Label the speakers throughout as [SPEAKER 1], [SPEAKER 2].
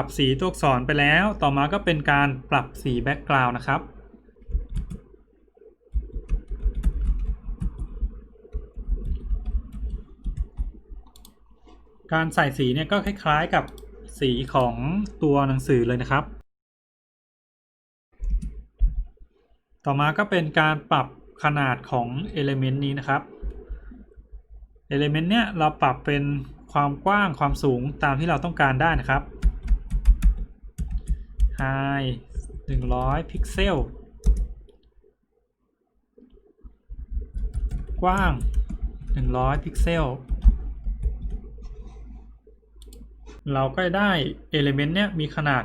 [SPEAKER 1] รับสีตัวอักษรไปแล้ว ต่อมาก็เป็นการปรับสีแบ็กกราวน์นะครับ การใส่สีเนี่ยก็คล้ายๆกับสีของตัวหนังสือเลยนะครับ ต่อมาก็เป็นการปรับขนาดของ Element นี้นะครับ Element เนี่ยเราปรับเป็นความกว้างความสูงตามที่เราต้องการได้นะครับ High 100 พิกเซล กว้าง 100 พิกเซล เราก็ได้ Element เนี่ยมีขนาด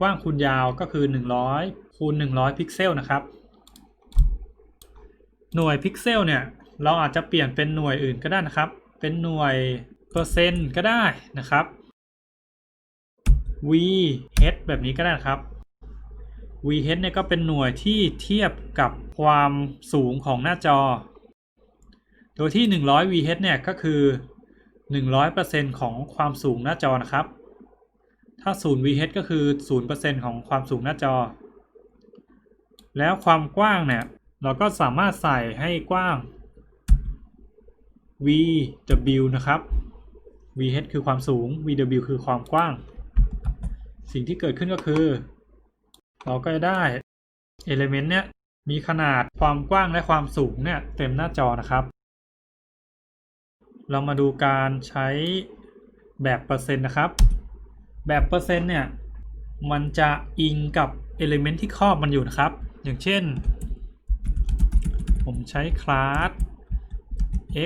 [SPEAKER 1] กว้างคูณยาวก็คือ 100 คูณ 100 พิกเซลนะครับ หน่วยพิกเซลเนี่ยเราอาจจะเปลี่ยนเป็นหน่วยอื่นก็ได้นะครับ เป็นหน่วยเปอร์เซ็นต์ก็ได้นะครับ v h แบบนี้ก็ได้ครับ v h เนี่ยก็เป็นหน่วยที่เทียบกับความสูงของหน้าจอ โดยที่ 100 v h เนี่ยก็คือ 100%ของความสูงหน้าจอนะครับ ถ้า 0 v h ก็คือ 0%ของความสูงหน้าจอ แล้วความกว้างเนี่ยเราก็สามารถใส่ให้กว้าง VW นะครับ VH คือความสูง VW คือความกว้าง สิ่งที่เกิดขึ้นก็คือ เราก็จะได้ Element เนี่ยมีขนาดความกว้างและความสูงเนี่ยเต็มหน้าจอนะครับ เรามาดูการใช้แบบเปอร์เซ็นต์นะครับ แบบเปอร์เซ็นต์เนี่ย มันจะอิงกับ Element ที่ครอบมันอยู่นะครับ อย่างเช่น ผมใช้คลาส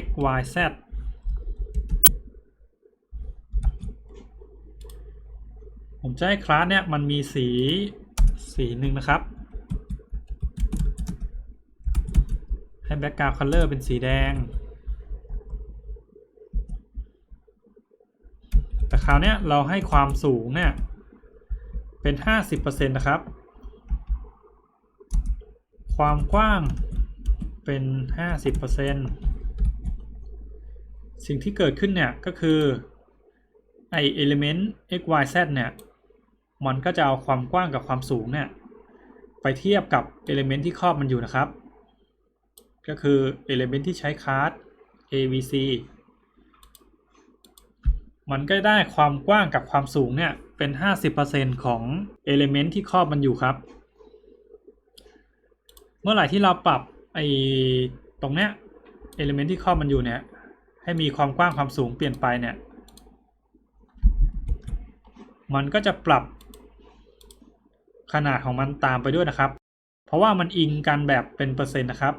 [SPEAKER 1] x y z ผมจะให้คลาสเนี่ยมันมีสีสีหนึ่งนะครับ ให้ background color เป็นสีแดง แต่คราวเนี้ยเราให้ความสูงเนี่ย เป็น 50%นะครับ ความกว้างเป็น 50%สิ่งที่เกิดขึ้นเนี่ยก็คือไอ element x y z เนี่ย มันก็จะเอาความกว้างกับความสูงเนี่ยไปเทียบกับ element ที่ครอบมันอยู่นะครับ ก็คือ element ที่ใช้คลาส a b c มันก็ได้ความกว้างกับความสูงเนี่ยเป็น 50%ของ element ที่ครอบมันอยู่ครับ เมื่อไหร่ที่เราปรับไอ้ตรงเนี้ย element ที่ครอบมันอยู่เนี่ยให้มีความกว้างความสูงเปลี่ยนไปเนี่ย มันก็จะปรับ ขนาดของมันตามไปด้วยนะครับ เพราะว่ามันอิงกันแบบเป็นเปอร์เซ็นต์นะครับ